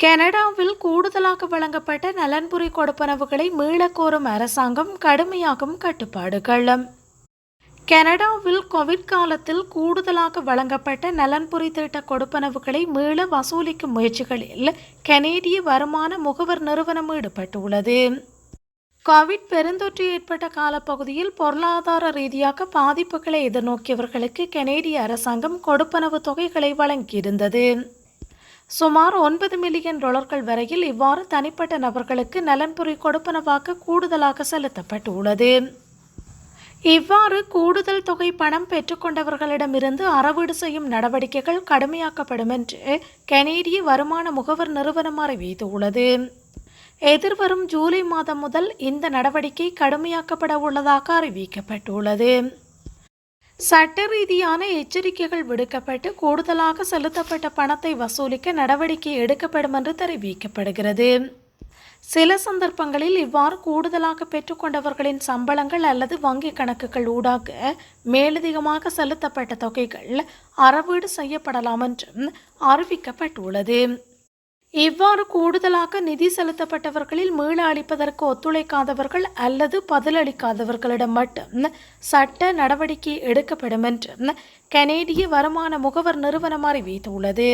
கனடாவில் கூடுதலாக வழங்கப்பட்ட நலன்புரி கொடுப்பனவுகளை மீளக் கோரும் அரசாங்கம் கடுமையாகும் கட்டுப்பாடுகள். கனடாவில் கோவிட் காலத்தில் கூடுதலாக வழங்கப்பட்ட நலன்புரி திட்ட கொடுப்பனவுகளை மீள வசூலிக்கும் முயற்சிகளில் கனேடிய வருமான முகவர் நிறுவனம் ஈடுபட்டுள்ளது. கோவிட் பெருந்தொற்று ஏற்பட்ட காலப்பகுதியில் பொருளாதார ரீதியாக பாதிப்புகளை எதிர்நோக்கியவர்களுக்கு கனேடிய அரசாங்கம் கொடுப்பனவு தொகைகளை வழங்கியிருந்தது. சுமார் ஒன்பது மில்லியன் டாலர்கள் வரையில் இவ்வாறு தனிப்பட்ட நபர்களுக்கு நலன்புரி கொடுப்பனவாக கூடுதலாக செலுத்தப்பட்டு உள்ளது இவ்வாறு கூடுதல் தொகை பணம் பெற்றுக்கொண்டவர்களிடமிருந்து அறவீடு செய்யும் நடவடிக்கைகள் கடுமையாக்கப்படும் என்று கனேடிய வருமான முகவர் நிறுவனம் அறிவித்துள்ளது. எதிர்வரும் ஜூலை மாதம் முதல் இந்த நடவடிக்கை கடுமையாக்கப்பட உள்ளதாக அறிவிக்கப்பட்டுள்ளது. சட்ட ரீதியான எச்சரிக்கைகள் விடுக்கப்பட்டு கூடுதலாக செலுத்தப்பட்ட பணத்தை வசூலிக்க நடவடிக்கை எடுக்கப்படும் என்று தெரிவிக்கப்படுகிறது. சில சந்தர்ப்பங்களில் இவ்வாறு கூடுதலாக பெற்றுக்கொண்டவர்களின் சம்பளங்கள் அல்லது வங்கிக் கணக்குகள் ஊடாக மேலதிகமாக செலுத்தப்பட்ட தொகைகள் அறவீடு செய்யப்படலாம் என்றும் அறிவிக்கப்பட்டுள்ளது. இவ்வாறு கூடுதலாக நிதி செலுத்தப்பட்டவர்களில் மீள அளிப்பதற்கு ஒத்துழைக்காதவர்கள் அல்லது பதிலளிக்காதவர்களிடம் மட்டும் சட்ட நடவடிக்கை எடுக்கப்படும் என்று கனேடிய வருமான முகவர் நிறுவனம் அறிவித்துள்ளது.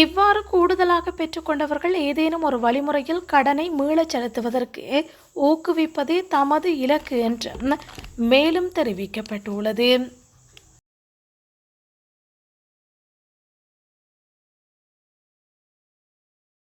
இவ்வாறு கூடுதலாக பெற்றுக்கொண்டவர்கள் ஏதேனும் ஒரு வழிமுறையில் கடனை மீளச் செலுத்துவதற்கு ஊக்குவிப்பதே தமது இலக்கு என்று மேலும் தெரிவிக்கப்பட்டுள்ளது.